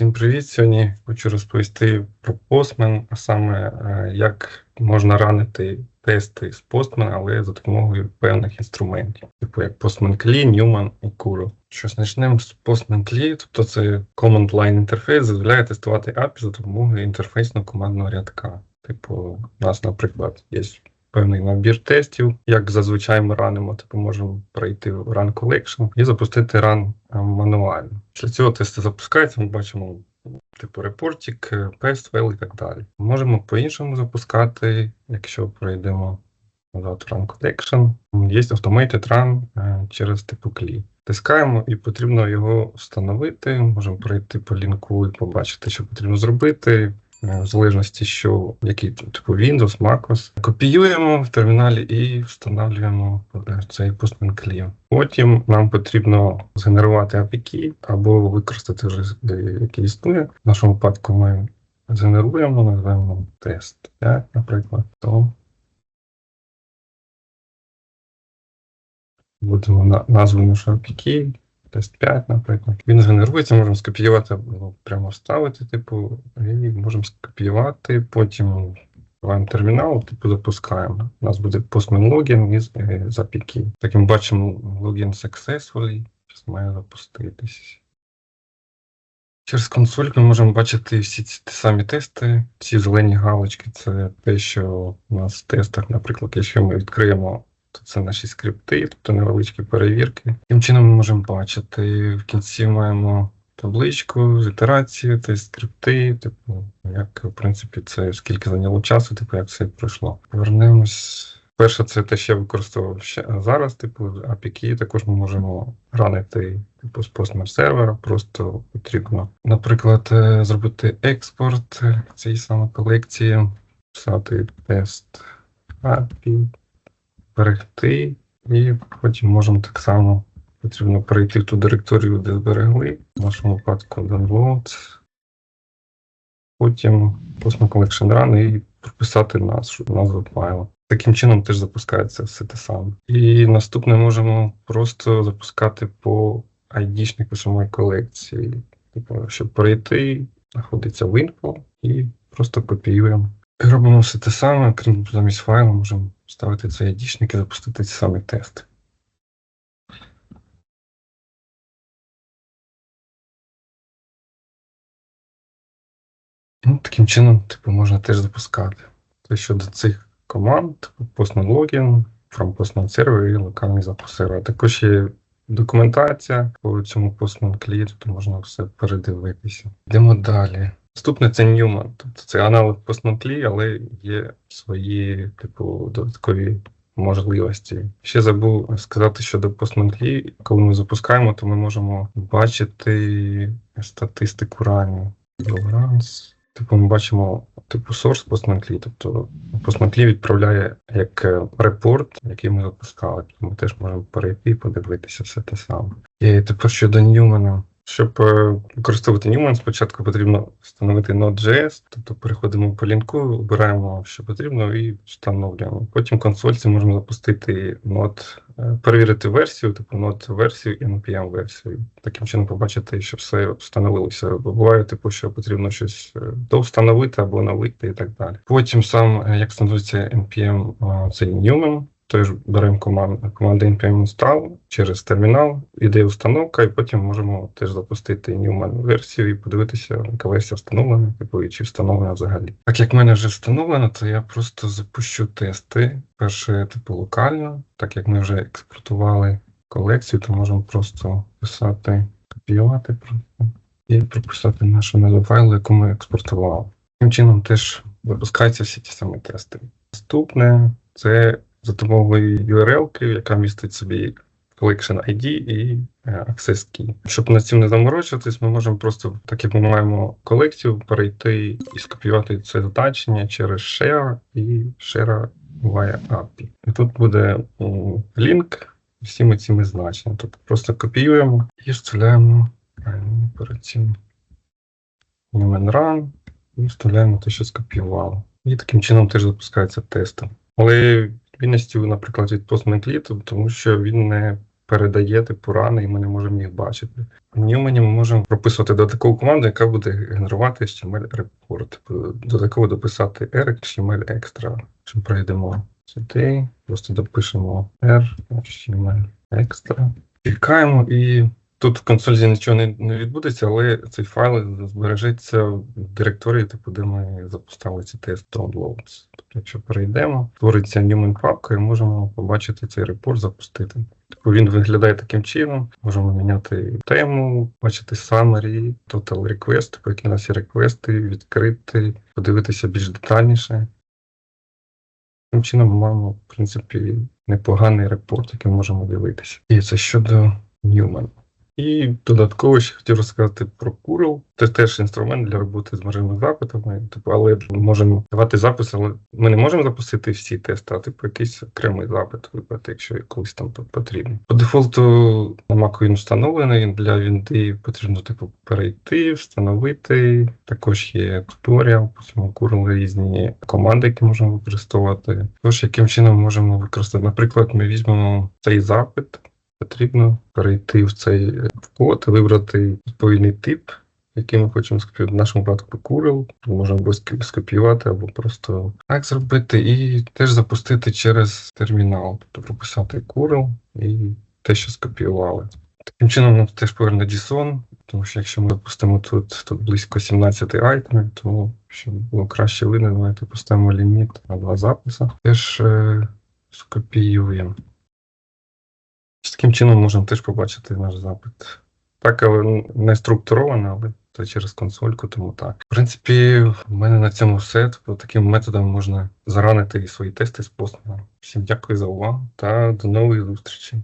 Всім привіт! Сьогодні хочу розповісти про Postman, а саме е, як можна ранити тести з Postman, але за допомогою певних інструментів, типу як CLI, Newman і Kuro. Що почнемо з CLI, тобто це Command Line інтерфейс, дозволяє тестувати API за допомогою інтерфейсного командного рядка. Типу, у нас, наприклад, є певний набір тестів. Як зазвичай ми ранимо, типу можемо пройти в Run Collection і запустити Run е, мануально. Після цього тести запускається, ми бачимо типу репортик, пест, fail і так далі. Можемо по-іншому запускати, якщо пройдемо назад Run Collection. Є Automated Run е, через типу клі. Тискаємо і потрібно його встановити. Можемо пройти по лінку і побачити, що потрібно зробити. Е, в залежності, що який типу Windows, MacOS. Копіюємо в терміналі і встановлюємо цей Postman CLI. Потім нам потрібно згенерувати API або використати вже е, який існує. В нашому випадку ми згенеруємо, називаємо тест 5, наприклад, то будемо на назву нашого API тест 5, наприклад. Він згенерується, можемо скопіювати, ну, прямо вставити, типу, і можемо скопіювати, потім Ваємо термінал, типу запускаємо. У нас буде postman login із е, запіки. Так ми бачимо login successfully. Зараз має запуститись. Через консоль ми можемо бачити всі ці ті самі тести. Ці зелені галочки це те, що у нас в тестах, наприклад, якщо ми відкриємо це наші скрипти, тобто невеличкі перевірки. Таким чином ми можемо бачити. В кінці маємо табличку з ітерацією, та скрипти, типу, як в принципі це скільки зайняло часу, типу, як все пройшло. Повернемось. Перше, це те, що я використовував ще зараз, типу API, також ми можемо ранити типу, з постмер сервера. Просто потрібно, наприклад, е, зробити експорт цієї саме колекції, писати тест API, зберегти, і потім можемо так само потрібно перейти в ту директорію, де зберегли, в нашому випадку download, потім Cosmo Collection Run і прописати назву, назву файлу. Таким чином теж запускається все те саме. І наступне можемо просто запускати по ID-шнику самої колекції. Типу, щоб перейти, знаходиться в інфо і просто копіюємо. І Робимо все те саме, крім замість файлу, можемо ставити цей айдішник і запустити ці самі тести. Ну, Таким чином, типу, можна теж запускати. Тобто щодо цих команд, типу Postman Login, from Postman Server і локальний запуск сервера. Також є документація по цьому Postman клієнту, то можна все передивитися. Йдемо далі. Наступне це Newman. Тобто це аналог Postman але є свої, типу, додаткові можливості. Ще забув сказати щодо Postman коли ми запускаємо, то ми можемо бачити статистику ранню. Runs. Типу, ми бачимо типу source Postman тобто Postman відправляє як е, репорт, який ми запускали. Ми теж можемо перейти і подивитися все те саме. І тепер щодо Newman. Щоб е, використовувати Newman, спочатку потрібно встановити Node.js, тобто переходимо по лінку, обираємо, що потрібно, і встановлюємо. Потім консольці можемо запустити Node, е, перевірити версію, типу Node версію і npm версію. Таким чином побачити, що все встановилося. Бо буває, типу, що потрібно щось е, довстановити або новити і так далі. Потім сам, як встановлюється npm, цей Newman. Тож беремо команду команди npm install через термінал, іде установка, і потім можемо теж запустити Newman версію і подивитися, яка версія встановлена, типу, і чи встановлена взагалі. Так як в мене вже встановлено, то я просто запущу тести. Перше, типу, локально, так як ми вже експортували колекцію, то можемо просто писати, копіювати просто і прописати нашу назву файлу, яку ми експортували. Таким чином теж випускаються всі ті самі тести. Наступне це за допомогою URL, яка містить собі collection ID і е, access key. Щоб над цим не заморочуватись, ми можемо просто, так як ми маємо колекцію, перейти і скопіювати це значення через share і share via API. І тут буде лінк всіми цими значеннями. Тобто просто копіюємо і вставляємо перед цим run і вставляємо те, що скопіювали. І таким чином теж запускається тестом. Але відмінністю, наприклад, від Postman тому що він не передає типу рани, і ми не можемо їх бачити. В ми можемо прописувати додаткову команду, яка буде генерувати HTML репорт. Типу, додатково дописати R HTML Extra. Що пройдемо сюди, просто допишемо R HTML Extra. Чекаємо і. Тут в консолі нічого не, не відбудеться, але цей файл збережеться в директорії, типу, де ми запускали ці тест downloads. Тобто, якщо перейдемо, твориться Newman папка і можемо побачити цей репорт, запустити. Типу він виглядає таким чином. Можемо міняти тему, бачити summary, total request, типу, які є реквести, відкрити, подивитися більш детальніше. Таким чином ми маємо, в принципі, непоганий репорт, який можемо дивитися. І це щодо Newman. І додатково ще хотів розказати про Curl. Це теж інструмент для роботи з мережевими запитами. Типу, але можемо давати запис, але ми не можемо запустити всі тести, а типу якийсь окремий запит вибрати, якщо колись там потрібно. По дефолту на Mac він встановлений. Для Вінди потрібно типу перейти, встановити. Також є туторіал, по цьому різні команди, які можемо використовувати. Тож, яким чином можемо використати. Наприклад, ми візьмемо цей запит. Потрібно перейти в цей код, вибрати відповідний тип, який ми хочемо скопіювати. В нашому випадку Curl. Можемо або скопіювати, або просто так зробити, і теж запустити через термінал, тобто прописати Curl і те, що скопіювали. Таким чином нам теж поверне JSON, тому що якщо ми запустимо тут, тут близько 17 айтемів, тому щоб було краще видно, давайте поставимо ліміт на два записи. Теж е, скопіюємо. Таким чином можемо теж побачити наш запит. Так, але не структуровано, але це через консольку, тому так. В принципі, в мене на цьому все. Тобто таким методом можна заранити свої тести з постманом. Всім дякую за увагу та до нових зустрічей.